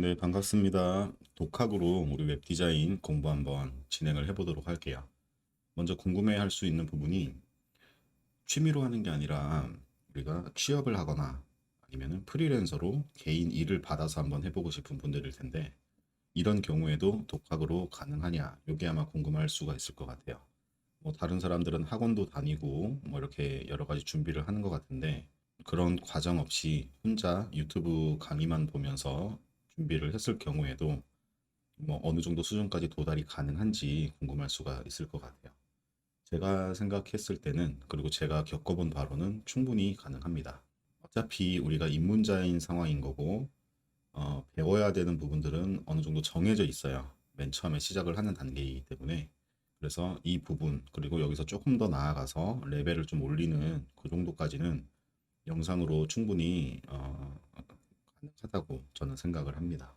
네, 반갑습니다. 독학으로 우리 웹 디자인 공부 한번 진행을 해보도록 할게요. 먼저 궁금해할 수 있는 부분이 취미로 하는 게 아니라 우리가 취업을 하거나 아니면은 프리랜서로 개인 일을 받아서 한번 해보고 싶은 분들일 텐데 이런 경우에도 독학으로 가능하냐? 이게 아마 궁금할 수가 있을 것 같아요. 뭐 다른 사람들은 학원도 다니고 뭐 이렇게 여러 가지 준비를 하는 것 같은데 그런 과정 없이 혼자 유튜브 강의만 보면서 준비를 했을 경우에도 뭐 어느 정도 수준까지 도달이 가능한지 궁금할 수가 있을 것 같아요. 제가 생각했을 때는 그리고 제가 겪어본 바로는 충분히 가능합니다. 어차피 우리가 입문자인 상황인 거고 어, 배워야 되는 부분들은 어느 정도 정해져 있어요. 맨 처음에 시작을 하는 단계이기 때문에 그래서 이 부분 그리고 여기서 조금 더 나아가서 레벨을 좀 올리는 그 정도까지는 영상으로 충분히 어, 하다고 저는 생각을 합니다.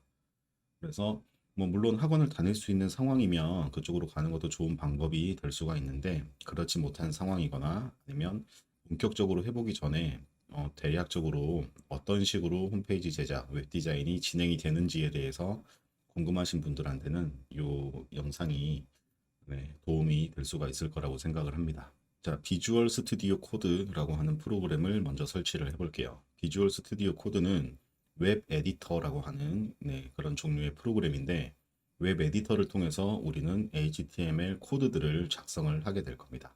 그래서 뭐 물론 학원을 다닐 수 있는 상황이면 그쪽으로 가는 것도 좋은 방법이 될 수가 있는데 그렇지 못한 상황이거나 아니면 본격적으로 해보기 전에 어, 대략적으로 어떤 식으로 홈페이지 제작, 웹 디자인이 진행이 되는지에 대해서 궁금하신 분들한테는 이 영상이 네, 도움이 될 수가 있을 거라고 생각을 합니다. 자, 비주얼 스튜디오 코드라고 하는 프로그램을 먼저 설치를 해볼게요. 비주얼 스튜디오 코드는 웹 에디터라고 하는 네, 그런 종류의 프로그램인데 웹 에디터를 통해서 우리는 HTML 코드들을 작성을 하게 될 겁니다.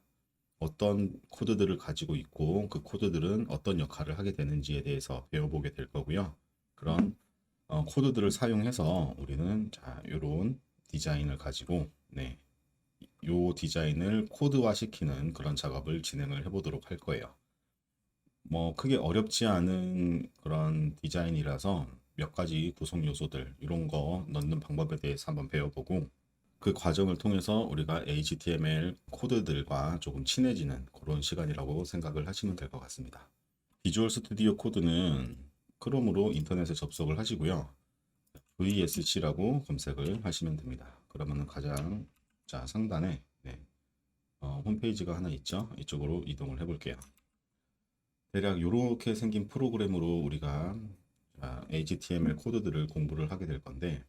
어떤 코드들을 가지고 있고 그 코드들은 어떤 역할을 하게 되는지에 대해서 배워보게 될 거고요. 그런 어, 코드들을 사용해서 우리는 자, 요런 디자인을 가지고 네, 요 디자인을 코드화 시키는 그런 작업을 진행을 해보도록 할 거예요. 뭐 크게 어렵지 않은 그런 디자인이라서 몇 가지 구성 요소들 이런 거 넣는 방법에 대해서 한번 배워보고 그 과정을 통해서 우리가 HTML 코드들과 조금 친해지는 그런 시간이라고 생각을 하시면 될 것 같습니다. 비주얼 스튜디오 코드는 크롬으로 인터넷에 접속을 하시고요. VSC라고 검색을 하시면 됩니다. 그러면 가장 자 상단에 네, 어, 홈페이지가 하나 있죠. 이쪽으로 이동을 해볼게요. 대략 이렇게 생긴 프로그램으로 우리가 자, HTML 코드들을 공부를 하게 될 건데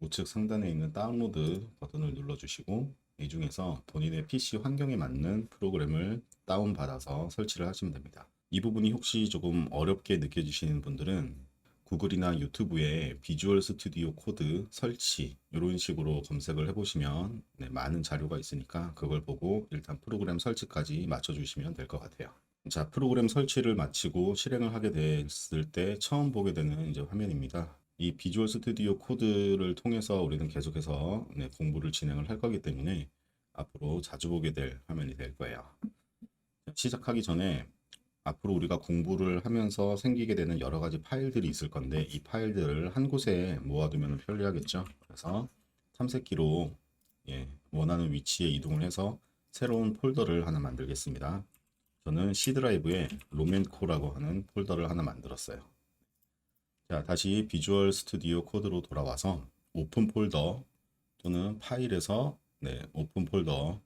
우측 상단에 있는 다운로드 버튼을 눌러주시고 이 중에서 본인의 PC 환경에 맞는 프로그램을 다운받아서 설치를 하시면 됩니다. 이 부분이 혹시 조금 어렵게 느껴지시는 분들은 구글이나 유튜브에 비주얼 스튜디오 코드 설치 이런 식으로 검색을 해보시면 네, 많은 자료가 있으니까 그걸 보고 일단 프로그램 설치까지 맞춰주시면 될 것 같아요. 자, 프로그램 설치를 마치고 실행을 하게 됐을 때 처음 보게 되는 이제 화면입니다. 이 비주얼 스튜디오 코드를 통해서 우리는 계속해서 네, 공부를 진행을 할 거기 때문에 앞으로 자주 보게 될 화면이 될 거예요. 시작하기 전에 앞으로 우리가 공부를 하면서 생기게 되는 여러 가지 파일들이 있을 건데 이 파일들을 한 곳에 모아두면 편리하겠죠. 그래서 탐색기로 예, 원하는 위치에 이동을 해서 새로운 폴더를 하나 만들겠습니다. 저는 C 드라이브에 로맨코라고 하는 폴더를 하나 만들었어요. 자, 다시 비주얼 스튜디오 코드로 돌아와서 오픈 폴더 또는 파일에서 네, 오픈 폴더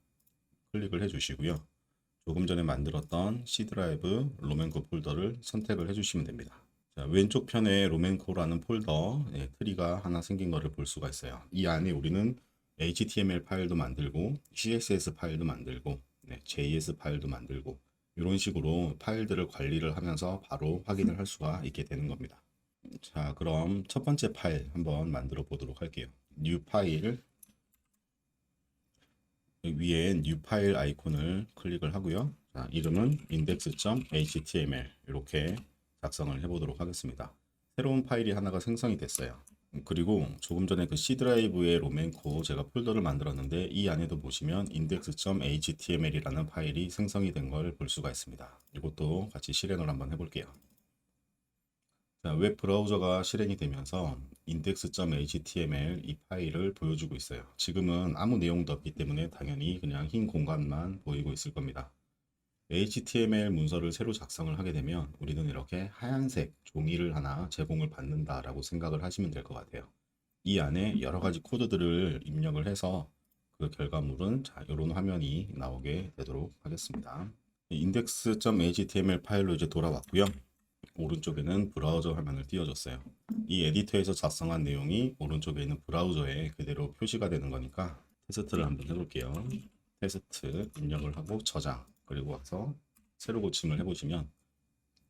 클릭을 해 주시고요. 조금 전에 만들었던 C 드라이브 로맨코 폴더를 선택을 해 주시면 됩니다. 자, 왼쪽 편에 로맨코라는 폴더 네, 트리가 하나 생긴 것을 볼 수가 있어요. 이 안에 우리는 HTML 파일도 만들고 CSS 파일도 만들고 네, JS 파일도 만들고 이런 식으로 파일들을 관리를 하면서 바로 확인을 할 수가 있게 되는 겁니다. 자, 그럼 첫 번째 파일 한번 만들어 보도록 할게요. new 파일 위에 new 파일 아이콘을 클릭을 하고요. 자, 이름은 index.html 이렇게 작성을 해 보도록 하겠습니다. 새로운 파일이 하나가 생성이 됐어요. 그리고 조금 전에 그 C 드라이브의 로맨코 제가 폴더를 만들었는데 이 안에도 보시면 index.html이라는 파일이 생성이 된 걸 볼 수가 있습니다. 이것도 같이 실행을 한번 해볼게요. 자, 웹 브라우저가 실행이 되면서 index.html 이 파일을 보여주고 있어요. 지금은 아무 내용도 없기 때문에 당연히 그냥 흰 공간만 보이고 있을 겁니다. HTML 문서를 새로 작성을 하게 되면 우리는 이렇게 하얀색 종이를 하나 제공을 받는다라고 생각을 하시면 될 것 같아요. 이 안에 여러 가지 코드들을 입력을 해서 그 결과물은 자, 이런 화면이 나오게 되도록 하겠습니다. index.html 파일로 이제 돌아왔고요. 오른쪽에는 브라우저 화면을 띄워줬어요. 이 에디터에서 작성한 내용이 오른쪽에 있는 브라우저에 그대로 표시가 되는 거니까 테스트를 한번 해볼게요. 테스트 입력을 하고 저장 그리고 와서 새로 고침을 해보시면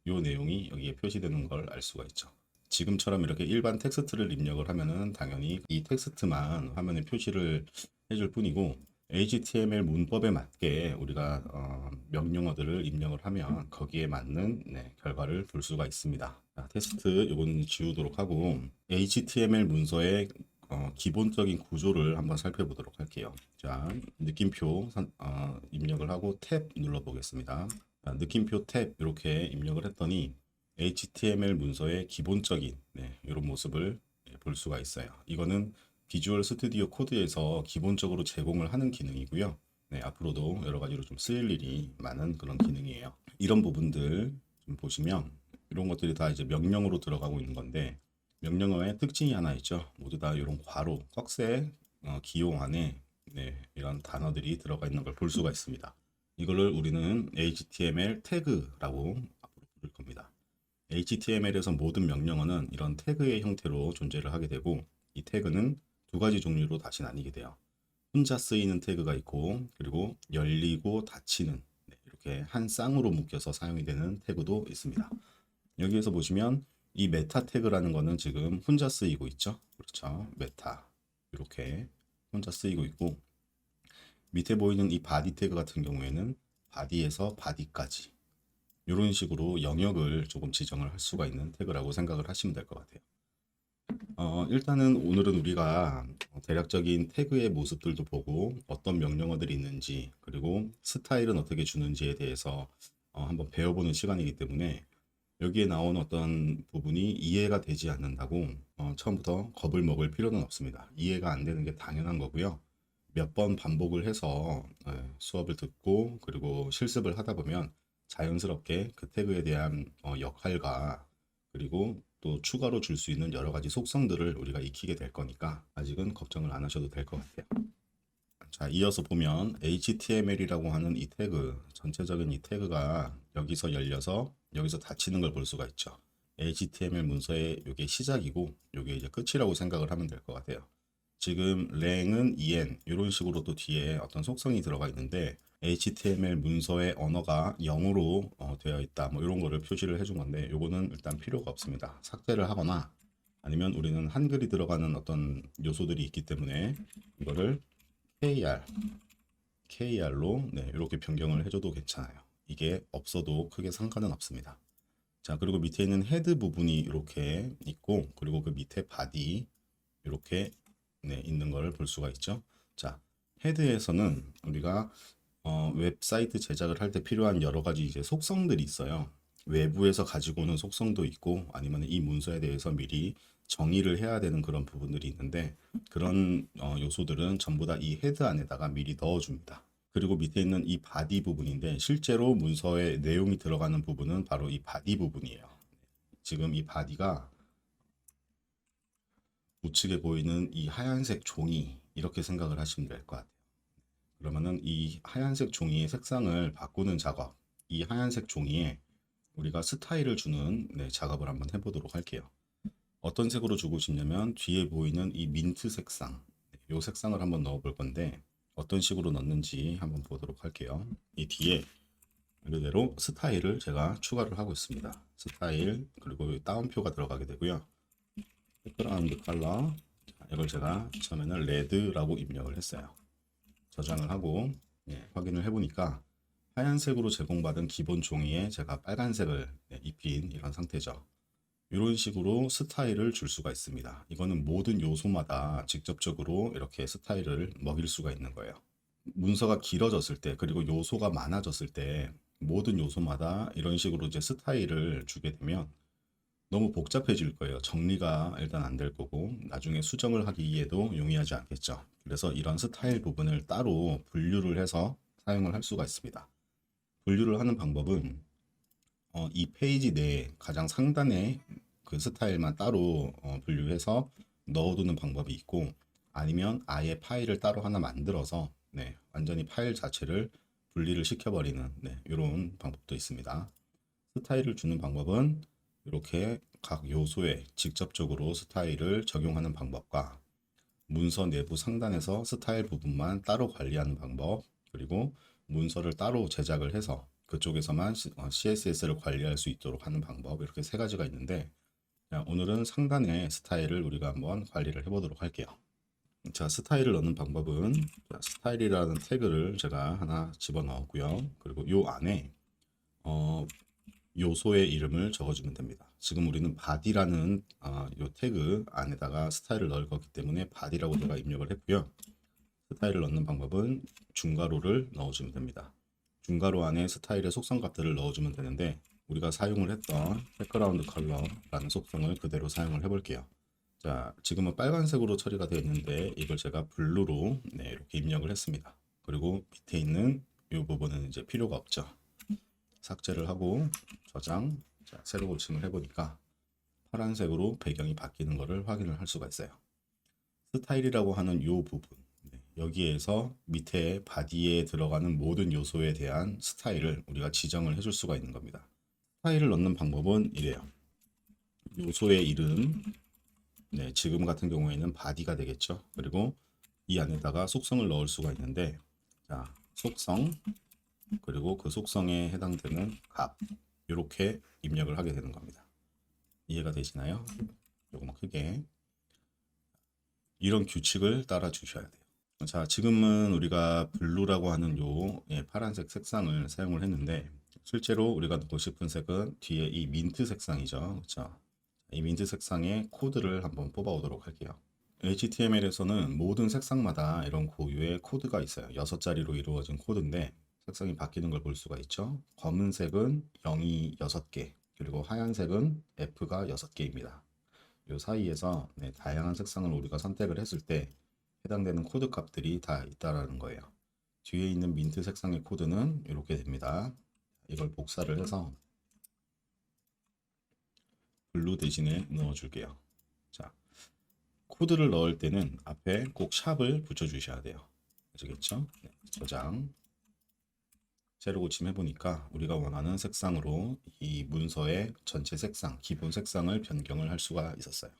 이 내용이 여기에 표시되는 걸 알 수가 있죠. 지금처럼 이렇게 일반 텍스트를 입력을 하면은 당연히 이 텍스트만 화면에 표시를 해줄 뿐이고 HTML 문법에 맞게 우리가 어, 명령어들을 입력을 하면 거기에 맞는 네, 결과를 볼 수가 있습니다. 자, 테스트 이거는 지우도록 하고 HTML 문서의 어, 기본적인 구조를 한번 살펴보도록 할게요. 자, 느낌표 선- 어, 입력을 하고 탭 눌러보겠습니다. 자, 느낌표 탭 이렇게 입력을 했더니 HTML 문서의 기본적인 네, 이런 모습을 네, 볼 수가 있어요. 이거는 비주얼 스튜디오 코드에서 기본적으로 제공을 하는 기능이고요. 네, 앞으로도 여러 가지로 좀 쓰일 일이 많은 그런 기능이에요. 이런 부분들 좀 보시면 이런 것들이 다 이제 명령으로 들어가고 있는 건데 명령어의 특징이 하나 있죠. 모두 다 이런 괄호, 꺽쇠 어, 기호 안에 네, 이런 단어들이 들어가 있는 걸 볼 수가 있습니다. 이거를 우리는 HTML 태그라고 부를 겁니다. HTML에서 모든 명령어는 이런 태그의 형태로 존재를 하게 되고 이 태그는 두 가지 종류로 다시 나뉘게 돼요. 혼자 쓰이는 태그가 있고 그리고 열리고 닫히는 네, 이렇게 한 쌍으로 묶여서 사용이 되는 태그도 있습니다. 여기에서 보시면 이 메타 태그라는 거는 지금 혼자 쓰이고 있죠. 그렇죠. 메타 이렇게 혼자 쓰이고 있고 밑에 보이는 이 바디 태그 같은 경우에는 바디에서 바디까지 이런 식으로 영역을 조금 지정을 할 수가 있는 태그라고 생각을 하시면 될 것 같아요. 어, 일단은 오늘은 우리가 대략적인 태그의 모습들도 보고 어떤 명령어들이 있는지 그리고 스타일은 어떻게 주는지에 대해서 어, 한번 배워보는 시간이기 때문에 여기에 나온 어떤 부분이 이해가 되지 않는다고 어, 처음부터 겁을 먹을 필요는 없습니다. 이해가 안 되는 게 당연한 거고요. 몇 번 반복을 해서 예, 수업을 듣고 그리고 실습을 하다 보면 자연스럽게 그 태그에 대한 어, 역할과 그리고 또 추가로 줄 수 있는 여러 가지 속성들을 우리가 익히게 될 거니까 아직은 걱정을 안 하셔도 될 것 같아요. 자, 이어서 보면 HTML이라고 하는 이 태그, 전체적인 이 태그가 여기서 열려서 여기서 닫히는 걸 볼 수가 있죠. HTML 문서의 이게 시작이고 이게 이제 끝이라고 생각을 하면 될 것 같아요. 지금 랭은 en 이런 식으로 또 뒤에 어떤 속성이 들어가 있는데 HTML 문서의 언어가 0으로 어, 되어 있다 뭐 이런 거를 표시를 해준 건데 요거는 일단 필요가 없습니다 삭제를 하거나 아니면 우리는 한글이 들어가는 어떤 요소들이 있기 때문에 이거를 KR KR로 네, 이렇게 변경을 해줘도 괜찮아요 이게 없어도 크게 상관은 없습니다 자 그리고 밑에 있는 헤드 부분이 이렇게 있고 그리고 그 밑에 바디 이렇게 네, 있는 걸 볼 수가 있죠 자 헤드에서는 우리가 어, 웹사이트 제작을 할 때 필요한 여러 가지 이제 속성들이 있어요. 외부에서 가지고 오는 속성도 있고 아니면 이 문서에 대해서 미리 정의를 해야 되는 그런 부분들이 있는데 그런 어, 요소들은 전부 다 이 헤드 안에다가 미리 넣어줍니다. 그리고 밑에 있는 이 바디 부분인데 실제로 문서에 내용이 들어가는 부분은 바로 이 바디 부분이에요. 지금 이 바디가 우측에 보이는 이 하얀색 종이 이렇게 생각을 하시면 될 것 같아요. 그러면은 이 하얀색 종이의 색상을 바꾸는 작업, 이 하얀색 종이에 우리가 스타일을 주는 네, 작업을 한번 해보도록 할게요. 어떤 색으로 주고 싶냐면 뒤에 보이는 이 민트 색상, 이 색상을 한번 넣어볼 건데 어떤 식으로 넣는지 한번 보도록 할게요. 이 뒤에 이대로 스타일을 제가 추가를 하고 있습니다. 스타일 그리고 다운표가 들어가게 되고요. 백그라운드 컬러 자, 이걸 제가 처음에는 레드라고 입력을 했어요. 저장을 하고 예, 확인을 해보니까 하얀색으로 제공받은 기본 종이에 제가 빨간색을 네, 입힌 이런 상태죠. 이런 식으로 스타일을 줄 수가 있습니다. 이거는 모든 요소마다 직접적으로 이렇게 스타일을 먹일 수가 있는 거예요. 문서가 길어졌을 때 그리고 요소가 많아졌을 때 모든 요소마다 이런 식으로 이제 스타일을 주게 되면 너무 복잡해질 거예요. 정리가 일단 안 될 거고 나중에 수정을 하기에도 용이하지 않겠죠. 그래서 이런 스타일 부분을 따로 분류를 해서 사용을 할 수가 있습니다. 분류를 하는 방법은 어, 이 페이지 내에 가장 상단에 그 스타일만 따로 어, 분류해서 넣어두는 방법이 있고 아니면 아예 파일을 따로 하나 만들어서 네, 완전히 파일 자체를 분리를 시켜버리는 네, 이런 방법도 있습니다. 스타일을 주는 방법은 이렇게 각 요소에 직접적으로 스타일을 적용하는 방법과 문서 내부 상단에서 스타일 부분만 따로 관리하는 방법, 그리고 문서를 따로 제작을 해서 그쪽에서만 CSS를 관리할 수 있도록 하는 방법, 이렇게 세 가지가 있는데, 자, 오늘은 상단의 스타일을 우리가 한번 관리를 해보도록 할게요. 자, 스타일을 넣는 방법은 자, 스타일이라는 태그를 제가 하나 집어넣었고요. 그리고 요 안에 어, 요소의 이름을 적어주면 됩니다. 지금 우리는 body라는 어, 요 태그 안에다가 스타일을 넣을 거기 때문에 body라고 제가 입력을 했고요. 스타일을 넣는 방법은 중괄호를 넣어주면 됩니다. 중괄호 안에 스타일의 속성 값들을 넣어주면 되는데 우리가 사용을 했던 백그라운드 컬러라는 속성을 그대로 사용을 해볼게요. 자, 지금은 빨간색으로 처리가 되어 있는데 이걸 제가 블루로 네, 이렇게 입력을 했습니다. 그리고 밑에 있는 이 부분은 이제 필요가 없죠. 삭제를 하고 저장, 자, 새로 고침을 해보니까 파란색으로 배경이 바뀌는 것을 확인을 할 수가 있어요. 스타일이라고 하는 이 부분 네, 여기에서 밑에 바디에 들어가는 모든 요소에 대한 스타일을 우리가 지정을 해줄 수가 있는 겁니다. 스타일을 넣는 방법은 이래요. 요소의 이름, 네, 지금 같은 경우에는 바디가 되겠죠. 그리고 이 안에다가 속성을 넣을 수가 있는데, 자, 속성, 그리고 그 속성에 해당되는 값, 이렇게 입력을 하게 되는 겁니다. 이해가 되시나요? 조금 크게. 이런 규칙을 따라 주셔야 돼요. 자, 지금은 우리가 블루라고 하는 요 예, 파란색 색상을 사용을 했는데, 실제로 우리가 넣고 싶은 색은 뒤에 이 민트 색상이죠. 그렇죠? 이 민트 색상의 코드를 한번 뽑아 오도록 할게요. HTML에서는 모든 색상마다 이런 고유의 코드가 있어요. 6자리로 이루어진 코드인데 색상이 바뀌는 걸 볼 수가 있죠. 검은색은 0이 6개, 그리고 하얀색은 F가 6개입니다. 이 사이에서 네, 다양한 색상을 우리가 선택을 했을 때 해당되는 코드 값들이 다 있다라는 거예요. 뒤에 있는 민트 색상의 코드는 이렇게 됩니다. 이걸 복사를 해서 블루 대신에 넣어줄게요. 자, 코드를 넣을 때는 앞에 꼭 샵을 붙여주셔야 돼요. 아시겠죠? 네, 저장. 새로 고침해 보니까 우리가 원하는 색상으로 이 문서의 전체 색상, 기본 색상을 변경을 할 수가 있었어요.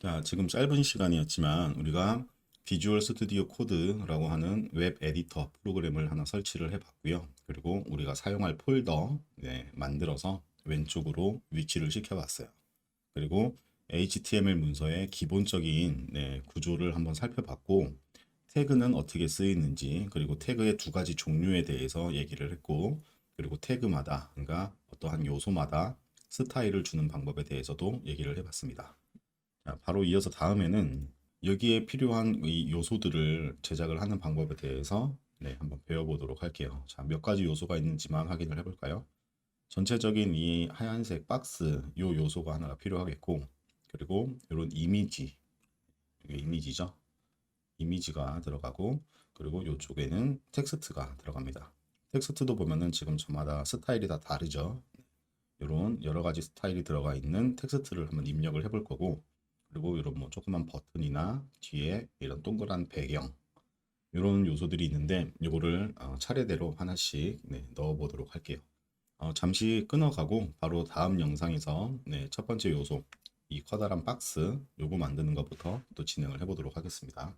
자, 지금 짧은 시간이었지만 우리가 비주얼 스튜디오 코드라고 하는 웹 에디터 프로그램을 하나 설치를 해 봤고요. 그리고 우리가 사용할 폴더 네, 만들어서 왼쪽으로 위치를 시켜 봤어요. 그리고 HTML 문서의 기본적인 네, 구조를 한번 살펴봤고 태그는 어떻게 쓰이는지 그리고 태그의 두 가지 종류에 대해서 얘기를 했고 그리고 태그마다 그러니까 어떠한 요소마다 스타일을 주는 방법에 대해서도 얘기를 해봤습니다. 자, 바로 이어서 다음에는 여기에 필요한 이 요소들을 제작을 하는 방법에 대해서 네, 한번 배워보도록 할게요. 자, 몇 가지 요소가 있는지만 확인을 해볼까요? 전체적인 이 하얀색 박스 요 요소가 하나가 필요하겠고 그리고 이런 이미지 이게 이미지죠 이미지가 들어가고 그리고 이쪽에는 텍스트가 들어갑니다 텍스트도 보면은 지금 저마다 스타일이 다 다르죠 이런 여러 가지 스타일이 들어가 있는 텍스트를 한번 입력을 해볼 거고 그리고 이런 뭐 조그만 버튼이나 뒤에 이런 동그란 배경 이런 요소들이 있는데 이거를 어, 차례대로 하나씩 네, 넣어 보도록 할게요 어, 잠시 끊어가고 바로 다음 영상에서 네, 첫 번째 요소 이 커다란 박스 요거 만드는 것부터 또 진행을 해 보도록 하겠습니다.